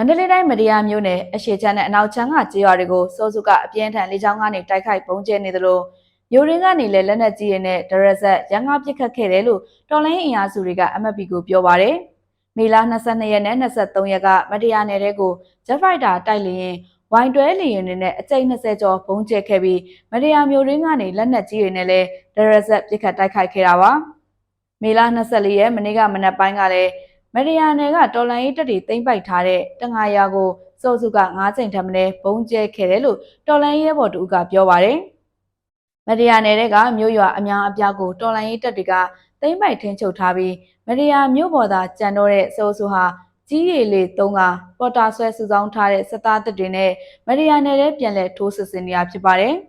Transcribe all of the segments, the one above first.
မန္တလေးတိုင်းမတရားမြို့နယ်အရှိချမ်းနဲ့အနောက်ချမ်းကကျေးရွာတွေကိုစိုးစုကအပြင်းထန်လေကြောင်းကနေတိုက်ခိုက်ပုံကျဲနေသလိုမြို့ရင်းကနေလည်းလက်နက်ကြီးတွေနဲ့ဒရက်ဆက်ရန်ကားပစ်ခတ်ခဲ့တယ်လို့တော်လိုင်းအင်အားစုတွေက MFP ကိုပြောပါရယ်မေလ22ရက်နဲ့23ရက်ကမတရားနယ်တဲ့ကို Jet Fighter တိုက်လေရင်ဝိုင်တွဲလေရင်တွေနဲ့အကြိမ်20ကျော်ပုံကျဲခဲ့ပြီးမတရားမြို့ရင်းကနေလက်နက်ကြီးတွေနဲ့လည်းဒရက်ဆက်ပစ်ခတ်တိုက်ခိုက်ခဲ့တာပါမေလ24ရက်မနေ့ကမနက်ပိုင်းကလည်း မရယာနယ်ကတော်လန်ရေးတပ်တွေတင်ပိုက်ထားတဲ့တငါရာကိုစုစုက9ချိန်ထပ်မလဲဘုံကျဲခဲ့တယ်လို့တော်လန်ရေးဘော်တူကပြောပါတယ်။မရယာနယ်ကမြို့ရွာအများအပြားကိုတော်လန်ရေးတပ်တွေကတင်ပိုက်ထင်းချုပ်ထားပြီးမရယာမြို့ပေါ်သာကြံတော့တဲ့စုစုဟာကြီးရည်လေးသုံးကပေါ်တာဆွဲစုဆောင်းထားတဲ့စစ်သားတပ်တွေနဲ့မရယာနယ်ထဲပြန်လည်ထိုးစစ်ဆင်နေတာဖြစ်ပါတယ်။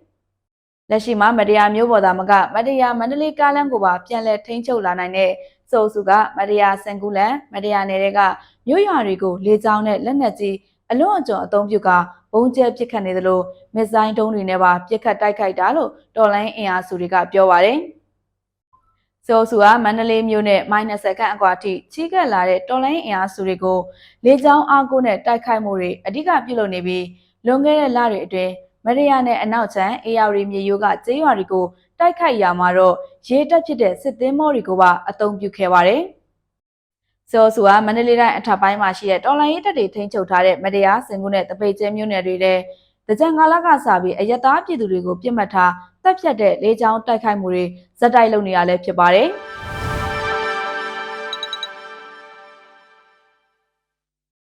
လက်ရှိမှာမတရားမျိုးပေါ်သားမကမတရားမန္တလေးကားလမ်းကိုပါပြန်လည်ထိန်းချုပ်လာနိုင်တဲ့စုစုကမတရားစင်ကူလန်မတရားနယ်တွေကမြို့ရွာတွေကိုလေကြောင်းနဲ့လက်နက်ကြီးအလွန်အကျွံအုံပြုကဘုံကျဲပစ်ခတ်နေသလိုမစ်ဇိုင်းတုံးတွေနဲ့ပါပစ်ခတ်တိုက်ခိုက်တာလို့တော်လိုင်းအင်အားစုတွေကပြောပါတယ်။ဆိုဆူကမန္တလေးမြို့နဲ့မိုင်း20ခန့်အကွာထိချီးကပ်လာတဲ့တော်လိုင်းအင်အားစုတွေကိုလေကြောင်းအားကိုးနဲ့တိုက်ခိုက်မှုတွေအဓိကပြုလုပ်နေပြီးလွန်ခဲ့တဲ့လတွေအတွင်း မရယာနဲ့အနောက်ချမ်းအေယာရီမြေရိုးကကျေးရွာတွေကိုတိုက်ခိုက်ရမှာတော့ရေတက်ဖြစ်တဲ့စစ်သင်းမောတွေကိုပါအသုံးပြုခဲ့ပါတယ်။ဆိုဆူကမန္တလေးတိုင်းအထက်ပိုင်းမှာရှိတဲ့တော်လိုင်းရေးတပ်တွေထိန်းချုပ်ထားတဲ့မတရားစင်ကူးနဲ့တပိတ်ကျဲမြို့နယ်တွေတဲ့တကြံကာလကစပြီးအယက်သားပြည်သူတွေကိုပြစ်မှတ်ထားတပ်ဖြတ်တဲ့လေကြောင်းတိုက်ခိုက်မှုတွေဇက်တိုက်လုပ်နေရလဲဖြစ်ပါတယ်။